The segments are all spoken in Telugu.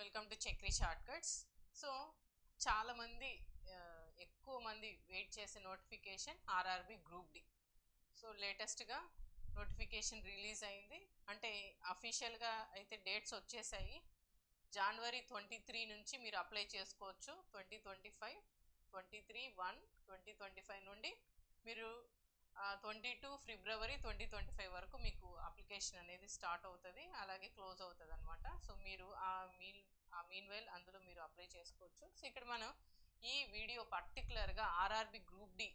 Welcome to Chakri short cuts so చాలామంది ఎక్కువ మంది వెయిట్ చేసే notification RRB group D so లేటెస్ట్గా నోటిఫికేషన్ రిలీజ్ అయింది. అంటే అఫీషియల్గా అయితే డేట్స్ వచ్చేసాయి. జనవరి ట్వంటీ త్రీ నుంచి మీరు అప్లై చేసుకోవచ్చు. Twenty twenty five twenty three one twenty twenty five నుండి మీరు ట్వంటీ టూ ఫిబ్రవరి ట్వంటీ ట్వంటీ ఫైవ్ వరకు మీకు అప్లికేషన్ అనేది స్టార్ట్ అవుతుంది అలాగే క్లోజ్ అవుతుంది అనమాట సో మీరు ఆ మీన్ ఆ మీన్ వెల్ అందులో మీరు అప్లై చేసుకోవచ్చు. సో ఇక్కడ మనం ఈ వీడియో పర్టికులర్గా RRB group D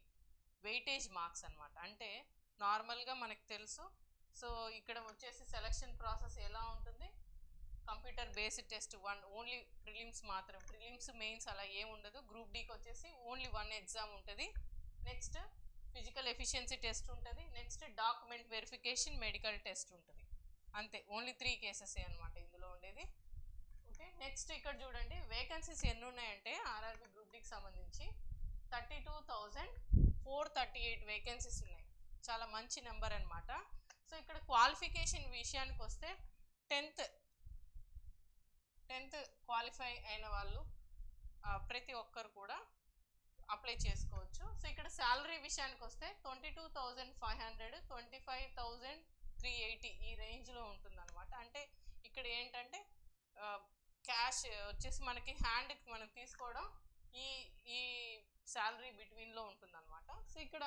weightage marks అనమాట అంటే నార్మల్గా మనకు తెలుసు. సో ఇక్కడ వచ్చేసి సెలక్షన్ ప్రాసెస్ ఎలా ఉంటుంది? Computer based test one only prelims మాత్రం ప్రిలిమ్స్ మెయిన్స్ అలా ఏం ఉండదు. గ్రూప్ డీకి వచ్చేసి ఓన్లీ వన్ ఎగ్జామ్ ఉంటుంది. నెక్స్ట్ ఫిజికల్ ఎఫిషియన్సీ టెస్ట్ ఉంటుంది next document verification medical test ఉంటుంది. అంతే ఓన్లీ త్రీ కేసెస్ అనమాట ఇందులో ఉండేది. ఓకే నెక్స్ట్ ఇక్కడ చూడండి వేకెన్సీస్ ఎన్ని ఉన్నాయంటే ఆర్ఆర్బి గ్రూప్ డికి సంబంధించి thirty two thousand four thirty eight vacancies ఉన్నాయి. చాలా మంచి నెంబర్ అనమాట సో ఇక్కడ క్వాలిఫికేషన్ విషయానికి వస్తే టెన్త్ టెన్త్ క్వాలిఫై అయిన వాళ్ళు ప్రతి ఒక్కరు కూడా అప్లై చేసుకోవచ్చు. సో ఇక్కడ శాలరీ విషయానికి వస్తే twenty two thousand five hundred twenty five thousand three eighty ఈ రేంజ్లో ఉంటుంది అనమాట అంటే ఇక్కడ ఏంటంటే క్యాష్ వచ్చేసి మనకి హ్యాండ్కి మనం తీసుకోవడం ఈ ఈ శాలరీ బిట్వీన్లో ఉంటుంది అనమాట సో ఇక్కడ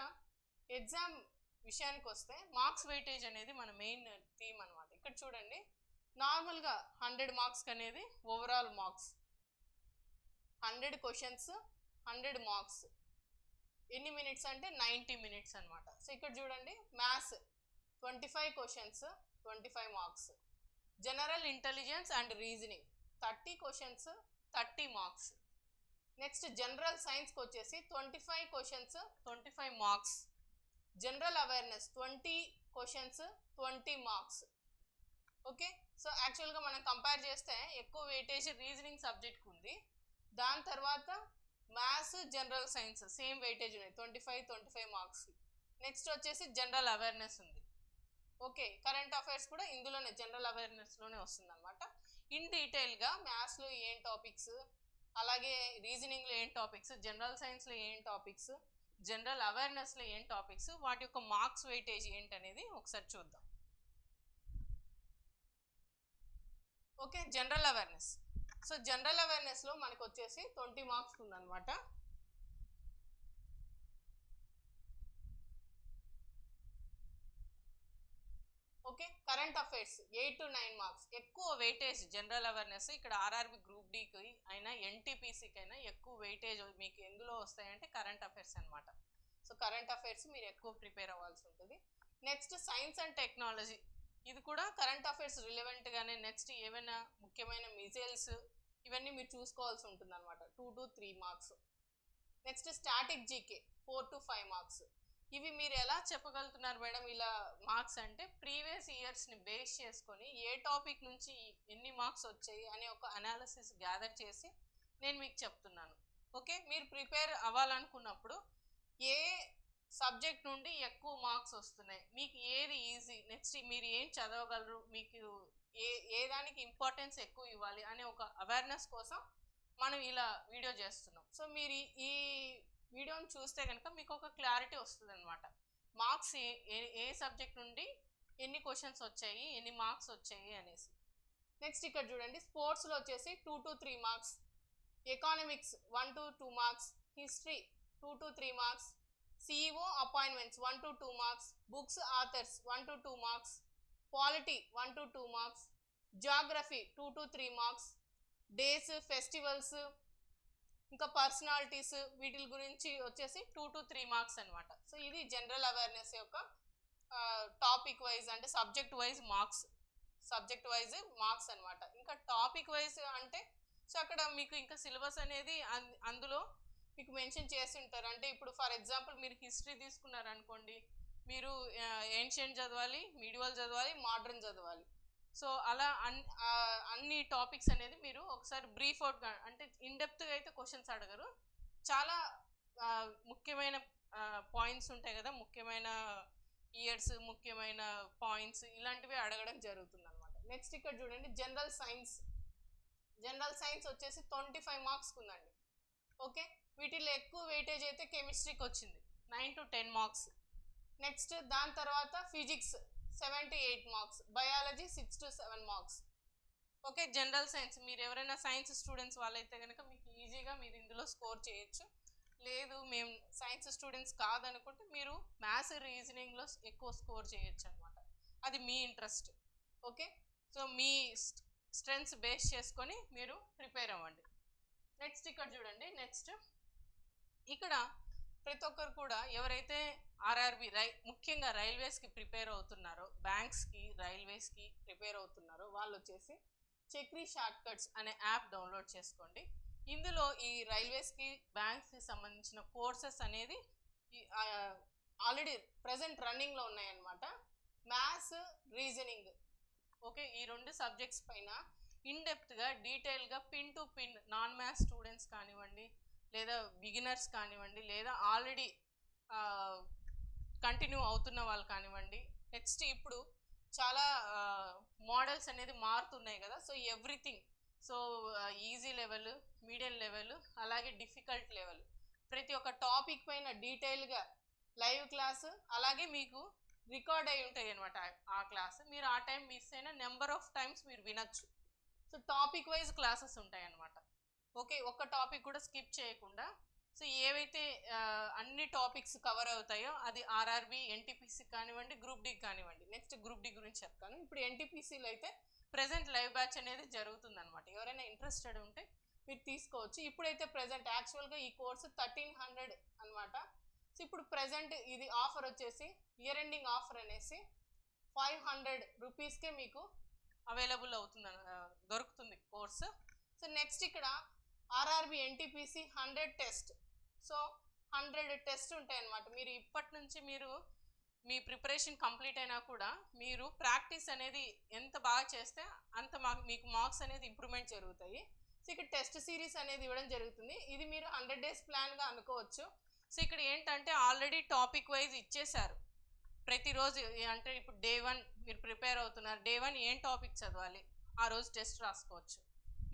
ఎగ్జామ్ విషయానికి వస్తే మార్క్స్ వెయిటేజ్ అనేది మన మెయిన్ థీమ్ అనమాట ఇక్కడ చూడండి నార్మల్గా హండ్రెడ్ మార్క్స్కి అనేది overall marks. Hundred questions hundred marks. ఎన్ని మినిట్స్ అంటే నైంటీ మినిట్స్ అనమాట సో ఇక్కడ చూడండి maths twenty five questions twenty five marks. General intelligence and reasoning thirty questions thirty marks. Next general సైన్స్కి వచ్చేసి twenty five questions twenty five marks. General awareness twenty questions twenty marks. Okay? So యాక్చువల్గా మనం కంపేర్ చేస్తే ఎక్కువ వెయిటేజ్ రీజనింగ్ సబ్జెక్ట్కి ఉంది. దాని తర్వాత maths general science same weightage ఉన్నాయి. Twenty five twenty five marks next వచ్చేసి జనరల్ అవేర్నెస్ ఉంది. ఓకే కరెంట్ అఫైర్స్ కూడా ఇందులోనే జనరల్ అవేర్నెస్లోనే వస్తుంది అనమాట ఇన్ డీటెయిల్గా మ్యాథ్స్లో ఏం టాపిక్స్ అలాగే రీజనింగ్లో ఏం టాపిక్స్ జనరల్ సైన్స్లో ఏం టాపిక్స్ జనరల్ అవేర్నెస్లో ఏం టాపిక్స్ వాటి యొక్క మార్క్స్ వెయిటేజ్ ఏంటనేది ఒకసారి చూద్దాం. Okay general awareness so general అవేర్నెస్లో మనకు వచ్చేసి ట్వంటీ మార్క్స్ ఉందన్నమాట. Okay current affairs eight to nine marks. ఎక్కువ వెయిటేజ్ జనరల్ అవేర్నెస్ ఇక్కడ ఆర్ఆర్బి గ్రూప్ డీకి అయినా ఎన్టీపీసీకి అయినా ఎక్కువ వెయిటేజ్ మీకు ఎందులో వస్తాయంటే కరెంట్ అఫైర్స్ అనమాట సో కరెంట్ అఫైర్స్ మీరు ఎక్కువ ప్రిపేర్ అవ్వాల్సి ఉంటుంది. Next science and technology. ఇది కూడా కరెంట్ అఫైర్స్ రిలవెంట్గానే నెక్స్ట్ ఏమైనా ముఖ్యమైన మిజైల్స్ ఇవన్నీ మీరు చూసుకోవాల్సి ఉంటుంది అనమాట two to three marks next static GK four to five marks ఇవి మీరు ఎలా చెప్పగలుగుతున్నారు మేడం ఇలా మార్క్స్ అంటే ప్రీవియస్ ఇయర్స్ని బేస్ చేసుకొని ఏ టాపిక్ నుంచి ఎన్ని మార్క్స్ వచ్చాయి అనే ఒక అనాలిసిస్ గ్యాదర్ చేసి నేను మీకు చెప్తున్నాను. ఓకే మీరు ప్రిపేర్ అవ్వాలనుకున్నప్పుడు ఏ సబ్జెక్ట్ నుండి ఎక్కువ మార్క్స్ వస్తున్నాయి. మీకు ఏది ఈజీ? నెక్స్ట్ మీరు ఏం చదవగలరు? మీకు ఏ ఏ దానికి ఇంపార్టెన్స్ ఎక్కువ ఇవ్వాలి అనే ఒక అవేర్నెస్ కోసం మనం ఇలా వీడియో చేస్తున్నాం. సో మీరు ఈ- వీడియోని చూస్తే కనుక మీకు ఒక క్లారిటీ వస్తుంది అనమాట మార్క్స్ ఏ ఏ- ఏ సబ్జెక్ట్ నుండి ఎన్ని క్వశ్చన్స్ వచ్చాయి ఎన్ని మార్క్స్ వచ్చాయి అనేసి. నెక్స్ట్ ఇక్కడ చూడండి. స్పోర్ట్స్లో వచ్చేసి two to three marks economics one to two marks history two to three marks CEO appointments one to two marks books authors one to two marks polity one to two marks geography two to three marks days festivals ఇంకా పర్సనాలిటీస్ వీటి గురించి వచ్చేసి టూ టు త్రీ మార్క్స్ అనమాట సో ఇది జనరల్ అవేర్నెస్ యొక్క టాపిక్ వైజ్ అంటే subject wise marks subject wise marks అన్నమాట. ఇంకా టాపిక్ వైజ్ అంటే సో అక్కడ మీకు ఇంకా సిలబస్ అనేది అన్- అందులో మీకు మెన్షన్ చేసి ఉంటారు అంటే ఇప్పుడు ఫర్ ఎగ్జాంపుల్ మీరు హిస్టరీ తీసుకున్నారు అనుకోండి మీరు ఏన్షియంట్ చదవాలి మీడివల్ చదవాలి మోడర్న్ చదవాలి. సో అలా అన్ అన్ని టాపిక్స్ అనేది మీరు ఒకసారి బ్రీఫ్ అవుట్గా అంటే ఇన్డెప్త్గా అయితే క్వశ్చన్స్ అడగరు. చాలా ముఖ్యమైన పాయింట్స్ ఉంటాయి కదా ముఖ్యమైన ఇయర్స్ ముఖ్యమైన పాయింట్స్ ఇలాంటివి అడగడం జరుగుతుంది అనమాట నెక్స్ట్ ఇక్కడ చూడండి జనరల్ సైన్స్ జనరల్ సైన్స్ వచ్చేసి ట్వంటీ ఫైవ్ మార్క్స్ ఉందండి ఓకే వీటిలో ఎక్కువ వెయిటేజ్ అయితే కెమిస్ట్రీకి వచ్చింది. Nine to ten marks next దాని తర్వాత physics seven to eight marks biology six to seven marks okay general science మీరు ఎవరైనా సైన్స్ స్టూడెంట్స్ వాళ్ళైతే కనుక మీకు ఈజీగా మీరు ఇందులో స్కోర్ చేయొచ్చు. లేదు మేము సైన్స్ స్టూడెంట్స్ కాదనుకుంటే మీరు మ్యాథ్స్ రీజనింగ్లో ఎక్కువ స్కోర్ చేయొచ్చు అనమాట అది మీ ఇంట్రెస్ట్ ఓకే సో మీ స్ట్రెంగ్స్ బేస్ చేసుకొని మీరు ప్రిపేర్ అవ్వండి. నెక్స్ట్ ఇక్కడ చూడండి. నెక్స్ట్ ఇక్కడ ప్రతి ఒక్కరు కూడా ఎవరైతే ఆర్ఆర్బి రై ముఖ్యంగా రైల్వేస్కి ప్రిపేర్ అవుతున్నారో బ్యాంక్స్కి రైల్వేస్కి ప్రిపేర్ అవుతున్నారో వాళ్ళు వచ్చేసి చక్రీ షార్ట్ కట్స్ అనే యాప్ డౌన్లోడ్ చేసుకోండి. ఇందులో ఈ రైల్వేస్కి బ్యాంక్స్కి సంబంధించిన కోర్సెస్ అనేది ఆల్రెడీ ప్రజెంట్ రన్నింగ్లో ఉన్నాయన్నమాట. Maths reasoning okay? ఈ రెండు సబ్జెక్ట్స్ పైన ఇన్డెప్త్గా డీటెయిల్గా pin to pin non maths students కానివ్వండి లేదా బిగినర్స్ కానివ్వండి లేదా ఆల్రెడీ కంటిన్యూ అవుతున్న వాళ్ళు కానివ్వండి నెక్స్ట్ ఇప్పుడు చాలా మోడల్స్ అనేది మారుతున్నాయి కదా so everything so easy level medium level అలాగే డిఫికల్ట్ లెవెల్ ప్రతి ఒక్క టాపిక్ పైన డీటెయిల్గా లైవ్ క్లాసు అలాగే మీకు రికార్డ్ అయి ఉంటాయి అనమాట ఆ క్లాస్ మీరు ఆ టైం మిస్ అయిన నెంబర్ ఆఫ్ టైమ్స్ మీరు వినొచ్చు. సో టాపిక్ వైజ్ క్లాసెస్ ఉంటాయి అనమాట ఓకే ఒక్క టాపిక్ కూడా స్కిప్ చేయకుండా. సో ఏవైతే అన్ని టాపిక్స్ కవర్ అవుతాయో అది ఆర్ఆర్బి ఎన్టీపీసీ కానివ్వండి గ్రూప్ డి కానివ్వండి. నెక్స్ట్ గ్రూప్ డి గురించి చెప్తాను. ఇప్పుడు ఎన్టీపీసీలో అయితే ప్రజెంట్ లైవ్ బ్యాచ్ అనేది జరుగుతుంది అనమాట ఎవరైనా ఇంట్రెస్టెడ్ ఉంటే మీరు తీసుకోవచ్చు. ఇప్పుడైతే ప్రజెంట్ యాక్చువల్గా ఈ కోర్సు థర్టీన్ హండ్రెడ్ అనమాట సో ఇప్పుడు ప్రజెంట్ ఇది ఆఫర్ వచ్చేసి ఇయర్ ఎండింగ్ ఆఫర్ అనేసి ఫైవ్ హండ్రెడ్ రూపీస్కే మీకు అవైలబుల్ అవుతుంది దొరుకుతుంది కోర్సు. సో నెక్స్ట్ ఇక్కడ RRB NTPC hundred test. So hundred test ఉంటాయి అన్నమాట మీరు ఇప్పటి నుంచి మీరు మీ ప్రిపరేషన్ కంప్లీట్ అయినా కూడా మీరు ప్రాక్టీస్ అనేది ఎంత బాగా చేస్తే అంత మా మీకు మార్క్స్ అనేది ఇంప్రూవ్మెంట్ జరుగుతాయి. సో ఇక్కడ టెస్ట్ సిరీస్ అనేది ఇవ్వడం జరుగుతుంది. ఇది మీరు హండ్రెడ్ డేస్ ప్లాన్గా అనుకోవచ్చు. సో ఇక్కడ ఏంటంటే ఆల్రెడీ టాపిక్ వైజ్ ఇచ్చేశారు. ప్రతిరోజు అంటే ఇప్పుడు డే వన్ మీరు ప్రిపేర్ అవుతున్నారు. డే వన్ ఏం టాపిక్ చదవాలి? ఆ రోజు టెస్ట్ రాసుకోవచ్చు.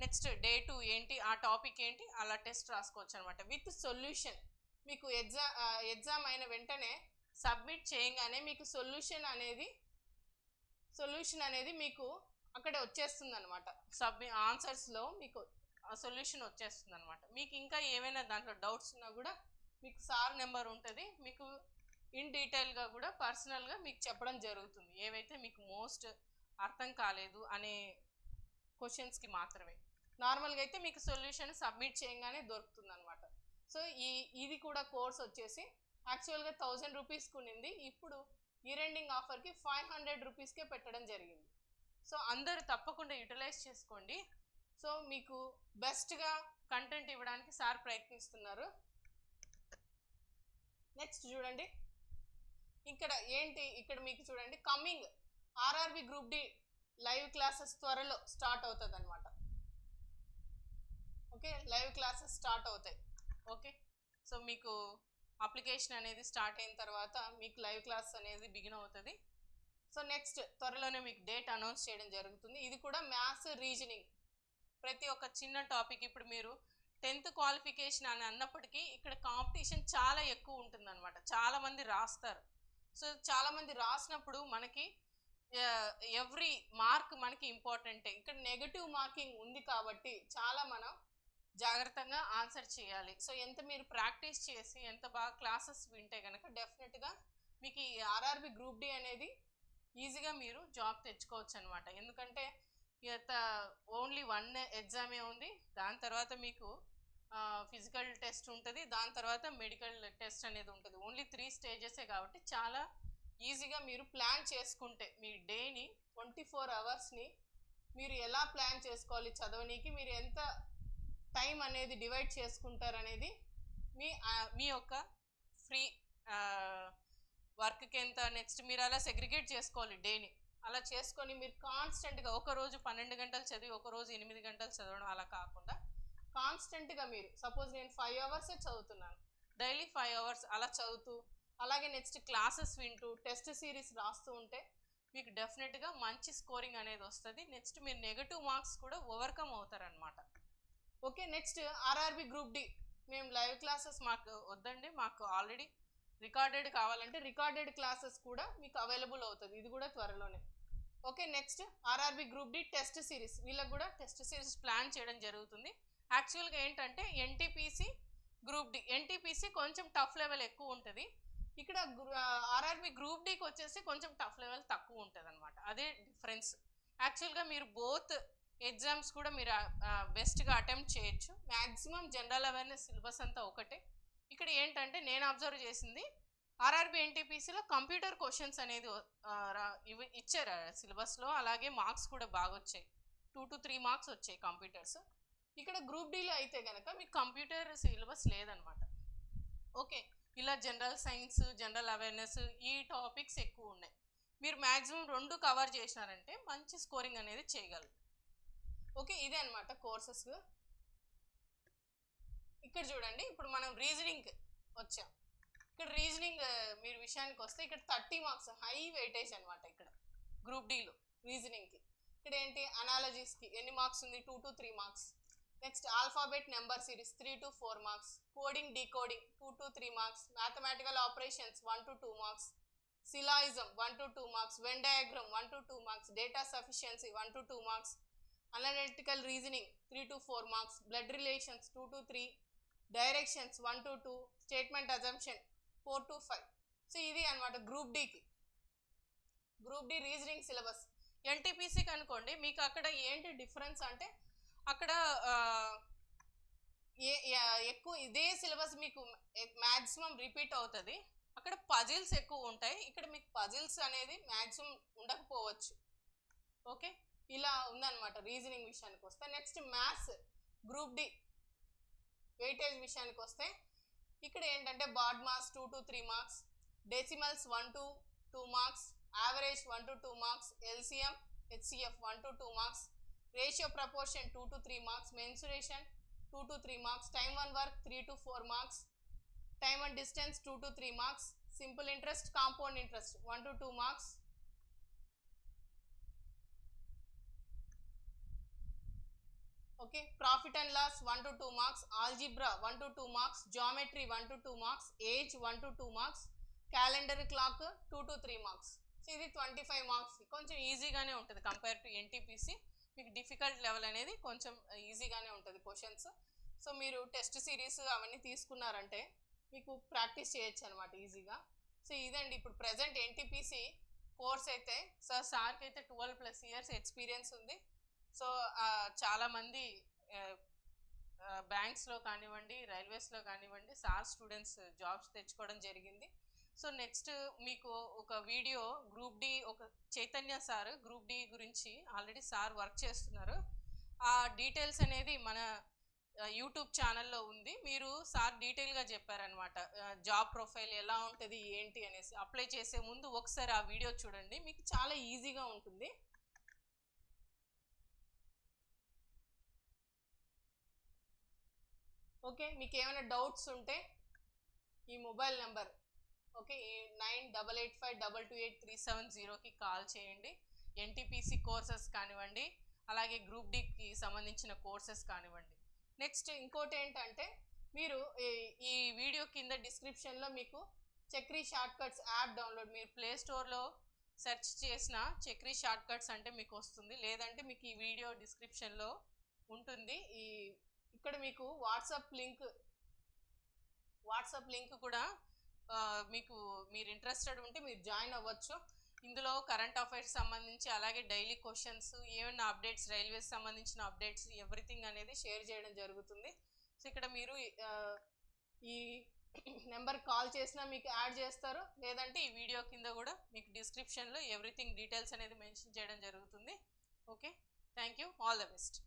నెక్స్ట్ డే టూ ఏంటి ఆ టాపిక్ ఏంటి అలా టెస్ట్ రాసుకోవచ్చు అనమాట విత్ సొల్యూషన్. మీకు ఎగ్జామ్ ఎగ్జామ్ అయిన వెంటనే సబ్మిట్ చేయగానే మీకు సొల్యూషన్ అనేది సొల్యూషన్ అనేది మీకు అక్కడే వచ్చేస్తుంది అనమాట సబ్మి ఆన్సర్స్లో మీకు సొల్యూషన్ వచ్చేస్తుంది అనమాట మీకు ఇంకా ఏమైనా దాంట్లో డౌట్స్ ఉన్నా కూడా మీకు సార్ నెంబర్ ఉంటుంది. మీకు ఇన్ డీటెయిల్గా కూడా పర్సనల్గా మీకు చెప్పడం జరుగుతుంది. ఏవైతే మీకు మోస్ట్ అర్థం కాలేదు అనే క్వశ్చన్స్కి మాత్రమే. నార్మల్గా అయితే మీకు సొల్యూషన్ సబ్మిట్ చేయగానే దొరుకుతుంది అనమాట సో ఈ ఇది కూడా కోర్స్ వచ్చేసి యాక్చువల్గా థౌజండ్ రూపీస్కి ఉండింది ఇప్పుడు ఈ రెండింగ్ ఆఫర్కి ఫైవ్ హండ్రెడ్ రూపీస్కే పెట్టడం జరిగింది. సో అందరూ తప్పకుండా యూటిలైజ్ చేసుకోండి. సో మీకు బెస్ట్గా కంటెంట్ ఇవ్వడానికి సార్ ప్రయత్నిస్తున్నారు. నెక్స్ట్ చూడండి. ఇక్కడ ఏంటి? ఇక్కడ మీకు చూడండి. Coming RRB group D live classes త్వరలో స్టార్ట్ అవుతుంది అనమాట ఓకే లైవ్ క్లాసెస్ స్టార్ట్ అవుతాయి. ఓకే? సో మీకు అప్లికేషన్ అనేది స్టార్ట్ అయిన తర్వాత మీకు లైవ్ క్లాస్ అనేది బిగిన్ అవుతుంది. సో నెక్స్ట్ త్వరలోనే మీకు డేట్ అనౌన్స్ చేయడం జరుగుతుంది. ఇది కూడా మ్యాథ్స్ రీజనింగ్. ప్రతి ఒక్క చిన్న టాపిక్ ఇప్పుడు మీరు టెన్త్ క్వాలిఫికేషన్ అని అన్నప్పటికీ ఇక్కడ కాంపిటీషన్ చాలా ఎక్కువ ఉంటుంది అనమాట చాలామంది రాస్తారు. సో చాలామంది రాసినప్పుడు మనకి ఎవ్రీ మార్క్ మనకి ఇంపార్టెంటే. ఇక్కడ నెగటివ్ మార్కింగ్ ఉంది కాబట్టి చాలా మనం జాగ్రత్తగా ఆన్సర్ చేయాలి. సో ఎంత మీరు ప్రాక్టీస్ చేసి ఎంత బాగా క్లాసెస్ వింటే కనుక డెఫినెట్గా మీకు ఈ ఆర్ఆర్బి గ్రూప్ డి అనేది ఈజీగా మీరు జాబ్ తెచ్చుకోవచ్చు అనమాట ఎందుకంటే ఓన్లీ వన్ ఎగ్జామే ఉంది. దాని తర్వాత మీకు ఫిజికల్ టెస్ట్ ఉంటుంది. దాని తర్వాత మెడికల్ టెస్ట్ అనేది ఉంటుంది. ఓన్లీ త్రీ స్టేజెసే కాబట్టి చాలా ఈజీగా మీరు ప్లాన్ చేసుకుంటే మీ డేని ట్వంటీ ఫోర్ అవర్స్ని మీరు ఎలా ప్లాన్ చేసుకోవాలి చదవనీకి మీరు ఎంత టైం అనేది డివైడ్ చేసుకుంటారు అనేది మీ మీ యొక్క ఫ్రీ వర్క్కి ఎంత నెక్స్ట్ మీరు అలా సెగ్రిగేట్ చేసుకోవాలి డేని. అలా చేసుకొని మీరు కాన్స్టెంట్గా ఒక రోజు పన్నెండు గంటలు చదివి ఒక రోజు ఎనిమిది గంటలు చదవడం అలా కాకుండా కాన్స్టెంట్గా మీరు సపోజ్ నేను ఫైవ్ అవర్సే చదువుతున్నాను. డైలీ ఫైవ్ అవర్స్ అలా చదువుతూ అలాగే నెక్స్ట్ క్లాసెస్ వింటూ టెస్ట్ సిరీస్ రాస్తూ ఉంటే మీకు డెఫినెట్గా మంచి స్కోరింగ్ అనేది వస్తుంది. నెక్స్ట్ మీరు నెగటివ్ మార్క్స్ కూడా ఓవర్కమ్ అవుతారనమాట okay next RRB group D. మేము లైవ్ క్లాసెస్ మాకు వద్దండి మాకు ఆల్రెడీ రికార్డెడ్ కావాలంటే రికార్డెడ్ క్లాసెస్ కూడా మీకు అవైలబుల్ అవుతుంది. ఇది కూడా త్వరలోనే. Okay next RRB group D test series. వీళ్ళకి కూడా టెస్ట్ సిరీస్ ప్లాన్ చేయడం జరుగుతుంది. యాక్చువల్గా ఏంటంటే ఎన్టీపీసీ గ్రూప్ డి. ఎన్టీపీసీ కొంచెం టఫ్ లెవెల్ ఎక్కువ ఉంటుంది. ఇక్కడ ఆర్ఆర్బి గ్రూప్ డికి వచ్చేసి కొంచెం టఫ్ లెవెల్ తక్కువ ఉంటుంది అనమాట అదే డిఫరెన్స్. యాక్చువల్గా మీరు బోత్ ఎగ్జామ్స్ కూడా మీరు బెస్ట్గా అటెంప్ట్ చేయొచ్చు. మ్యాక్సిమం జనరల్ అవేర్నెస్ సిలబస్ అంతా ఒకటే. ఇక్కడ ఏంటంటే నేను అబ్జర్వ్ చేసింది ఆర్ఆర్బి ఎన్టీపీసీలో కంప్యూటర్ క్వశ్చన్స్ అనేది ఇవి ఇచ్చారు సిలబస్లో. అలాగే మార్క్స్ కూడా బాగా వచ్చాయి. టూ టు త్రీ మార్క్స్ వచ్చాయి కంప్యూటర్స్. ఇక్కడ గ్రూప్ డీలో అయితే కనుక మీకు కంప్యూటర్ సిలబస్ లేదనమాట. ఓకే. ఇలా జనరల్ సైన్స్ జనరల్ అవేర్నెస్ ఈ టాపిక్స్ ఎక్కువ ఉన్నాయి. మీరు మ్యాక్సిమం రెండు కవర్ చేసినారంటే మంచి స్కోరింగ్ అనేది చేయగలరు. ఓకే ఇదే అనమాట కోర్సెస్ ఇక్కడ చూడండి ఇప్పుడు మనం రీజనింగ్ వచ్చాం. ఇక్కడ రీజనింగ్ మీరు విషయానికి వస్తే ఇక్కడ థర్టీ మార్క్స్ హై వెయిటేజ్ అనమాట ఇక్కడ గ్రూప్ డీలో రీజనింగ్కి ఇక్కడ ఏంటి? అనాలజీస్కి ఎన్ని మార్క్స్ ఉంది? Two to three marks next alphabet number series three to four marks coding decoding two to three marks mathematical operations one to two marks syllogism one to two marks Venn diagram one to two marks data sufficiency one to two marks analytical reasoning three to four marks blood relations two to three directions one to two statement assumption four to five so ఇది అనమాట group డికి group D reasoning syllabus ఎన్టీపీసీకి అనుకోండి మీకు అక్కడ ఏంటి డిఫరెన్స్ అంటే అక్కడ ఏ ఏ- ఎక్కువ ఇదే సిలబస్ మీకు మ్యాక్సిమం రిపీట్ అవుతుంది. అక్కడ పజిల్స్ ఎక్కువ ఉంటాయి. ఇక్కడ మీకు పజిల్స్ అనేది మ్యాక్సిమం ఉండకపోవచ్చు. ఓకే ఇలా ఉందన్నమాట రీజనింగ్ విషయానికి వస్తే. Next maths group D weightage విషయానికి వస్తే ఇక్కడ ఏంటంటే bad marks two to three marks decimals one to two marks average one to two marks LCM HCF one to two marks ratio proportion two to three marks mensuration two to three marks time and work three to four marks time and distance two to three marks simple interest compound interest one to two marks okay? Profit and loss one to two marks. Algebra one to two marks. Geometry one to two marks. Age one to two marks. Calendar clock two to three marks. So ఇది ట్వంటీ ఫైవ్ మార్క్స్. కొంచెం ఈజీగానే ఉంటుంది కంపేర్ టు ఎన్టీపీసీ. మీకు డిఫికల్ట్ లెవెల్ అనేది కొంచెం ఈజీగానే ఉంటుంది క్వశ్చన్స్. సో మీరు టెస్ట్ సిరీస్ అవన్నీ తీసుకున్నారంటే మీకు ప్రాక్టీస్ చేయొచ్చు అనమాట ఈజీగా. సో ఇదండి ఇప్పుడు ప్రజెంట్ ఎన్టీపీసీ కోర్స్ అయితే. సార్ సార్కి అయితే ట్వెల్వ్ ప్లస్ ఇయర్స్ ఎక్స్పీరియన్స్ ఉంది. సో చాలామంది బ్యాంక్స్లో కానివ్వండి రైల్వేస్లో కానివ్వండి సార్ స్టూడెంట్స్ జాబ్స్ తెచ్చుకోవడం జరిగింది. సో నెక్స్ట్ మీకు ఒక వీడియో గ్రూప్ డి ఒక చైతన్య సార్ గ్రూప్ డి గురించి ఆల్రెడీ సార్ వర్క్ చేస్తున్నారు. ఆ డీటెయిల్స్ అనేది మన యూట్యూబ్ ఛానల్లో ఉంది. మీరు సార్ డీటెయిల్గా చెప్పారనమాట జాబ్ ప్రొఫైల్ ఎలా ఉంటుంది ఏంటి అనేసి. అప్లై చేసే ముందు ఒకసారి ఆ వీడియో చూడండి. మీకు చాలా ఈజీగా ఉంటుంది. ఓకే? మీకు ఏమైనా డౌట్స్ ఉంటే ఈ మొబైల్ నెంబర్ ఓకే? ఈ nine double eight five double two eight three seven జీరోకి కాల్ చేయండి. ఎన్టీపీసీ కోర్సెస్ కానివ్వండి అలాగే గ్రూప్ డికి సంబంధించిన కోర్సెస్ కానివ్వండి. నెక్స్ట్ ఇంకోటి ఏంటంటే మీరు ఈ- ఈ వీడియో కింద డిస్క్రిప్షన్లో మీకు చక్రీ షార్ట్కట్స్ యాప్ డౌన్లోడ్ మీరు ప్లే స్టోర్లో సెర్చ్ చేసిన చక్రీ షార్ట్కట్స్ అంటే మీకు వస్తుంది. లేదంటే మీకు ఈ వీడియో డిస్క్రిప్షన్లో ఉంటుంది. ఈ ఇక్కడ మీకు వాట్సాప్ లింక్ వాట్సాప్ లింక్ కూడా మీకు మీరు ఇంట్రెస్టెడ్ ఉంటే మీరు జాయిన్ అవ్వచ్చు. ఇందులో కరెంట్ అఫైర్స్ సంబంధించి అలాగే డైలీ క్వశ్చన్స్ ఏమైనా అప్డేట్స్ రైల్వేస్ సంబంధించిన అప్డేట్స్ ఎవ్రీథింగ్ అనేది షేర్ చేయడం జరుగుతుంది. సో ఇక్కడ మీరు ఈ నెంబర్ కాల్ చేసినా మీకు యాడ్ చేస్తారు. లేదంటే ఈ వీడియో కింద కూడా మీకు డిస్క్రిప్షన్లో ఎవ్రీథింగ్ డీటెయిల్స్ అనేది మెన్షన్ చేయడం జరుగుతుంది. Okay thank you all the best